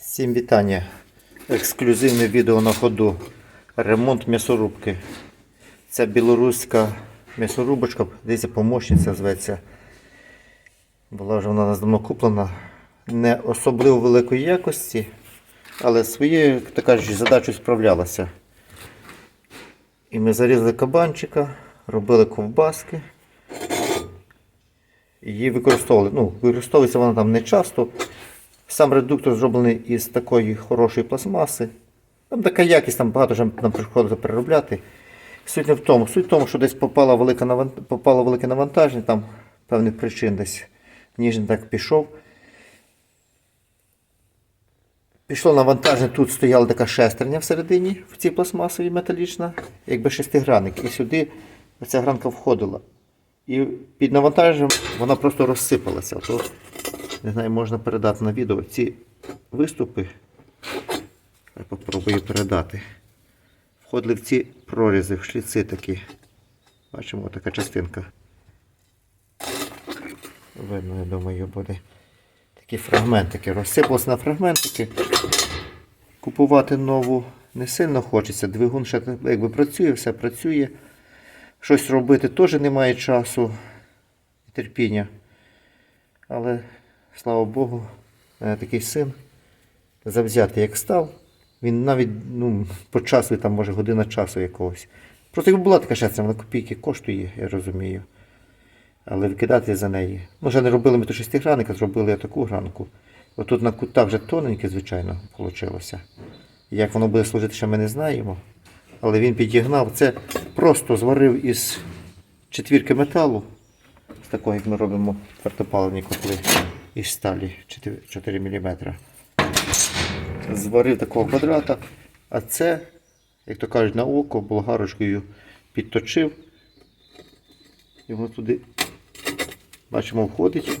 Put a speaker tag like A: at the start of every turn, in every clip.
A: Всім вітання. Ексклюзивне відео на ходу. Ремонт м'ясорубки. Це білоруська м'ясорубочка, дивіться, помощниця зветься. Була вже вона нас давно куплена. Не особливо великої якості, але своєю, кажучи, задачею справлялася. І ми зарізали кабанчика, робили ковбаски. Її використовували. Ну, використовується вона там не часто. Сам редуктор зроблений із такої хорошої пластмаси. Там така якість, там багато вже нам приходиться переробляти. Суть не в тому. Суть в тому, що десь попало велике, наван... попало велике навантаження, там певних причин десь ніж так пішов. Пішло навантаження, тут стояла така шестерня всередині, в цій пластмасовій металічна, якби шестигранник. І сюди ця гранка входила. І під навантаженням вона просто розсипалася. То, не знаю, можна передати на відео. Ці виступи, я попробую передати. Входили в ці прорізи, в шліци такі. Бачимо, така частинка. Видно, я думаю, буде. Такі фрагментики. Розсипалися на фрагментики. Купувати нову не сильно хочеться. Двигун ще якби працює, все працює. Щось робити теж немає часу і терпіння. Але, слава Богу, такий син завзятий як став. Він навіть ну, по часу, там, може, година часу якогось. Просто якби була така шестерня, вона копійки коштує, я розумію. Але викидати за неї. Ну, вже не робили ми то шестигранника, зробили таку гранку. Отут на кутах вже тоненьке, звичайно, вийшло. Як воно буде служити, ще ми не знаємо. Але він підігнав. Це просто зварив із четвірки металу, з такого, як ми робимо твердопаливні котли із сталі 4 мм. Зварив такого квадрата, а це, як то кажуть, на око болгарочкою підточив. І воно туди, бачимо, входить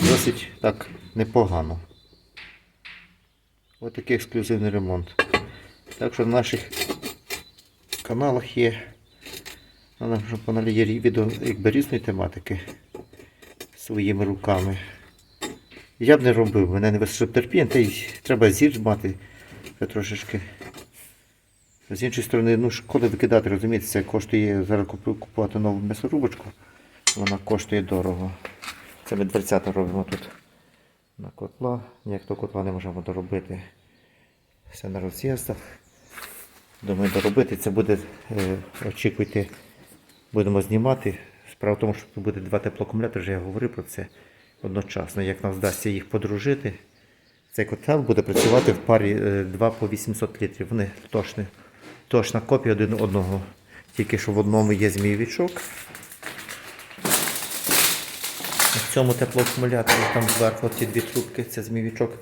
A: досить так непогано. Ось такий ексклюзивний ремонт. Так що на наших каналах є на нашому каналі є відео якби різної тематики своїми руками. Я б не робив, мене не вистачило терпіння, та й треба зір мати трошечки. З іншої сторони, ну шкода викидати, розумієте, це коштує зараз купувати нову м'ясорубочку, вона коштує дорого. Це ми дверцята робимо тут на котла. Ніяк до котла не можемо доробити. Все на роз'їздах. Думаю, доробити. Це буде, е, очікуйте, будемо знімати. Справа в тому, що буде два теплоакумулятори, вже я говорив про це одночасно. Як нам вдасться їх подружити, цей котел буде працювати в парі е, 2 по 800 літрів. Вони точні, точна копія один одного. Тільки що в одному є змійовичок. В цьому теплоакумуляторі там зверху ці дві трубки, це змійовичок.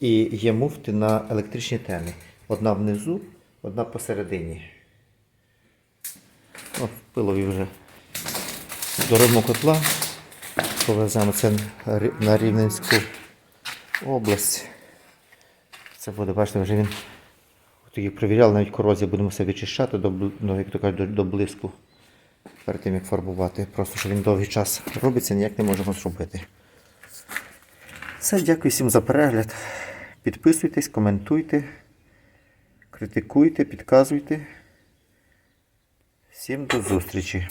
A: І є муфти на електричні теми. Одна внизу, одна посередині. О, пилові вже доробимо котла. Повеземо це на Рівненську область. Це буде, бачите, вже він тоді перевіряли, навіть корозію будемо все відчищати до, ну, як то кажуть, до, до блиску. Перед тим як фарбувати. Просто що він довгий час робиться, ніяк не можемо зробити. Все, дякую всім за перегляд. Підписуйтесь, коментуйте, критикуйте, підказуйте. Всім до зустрічі!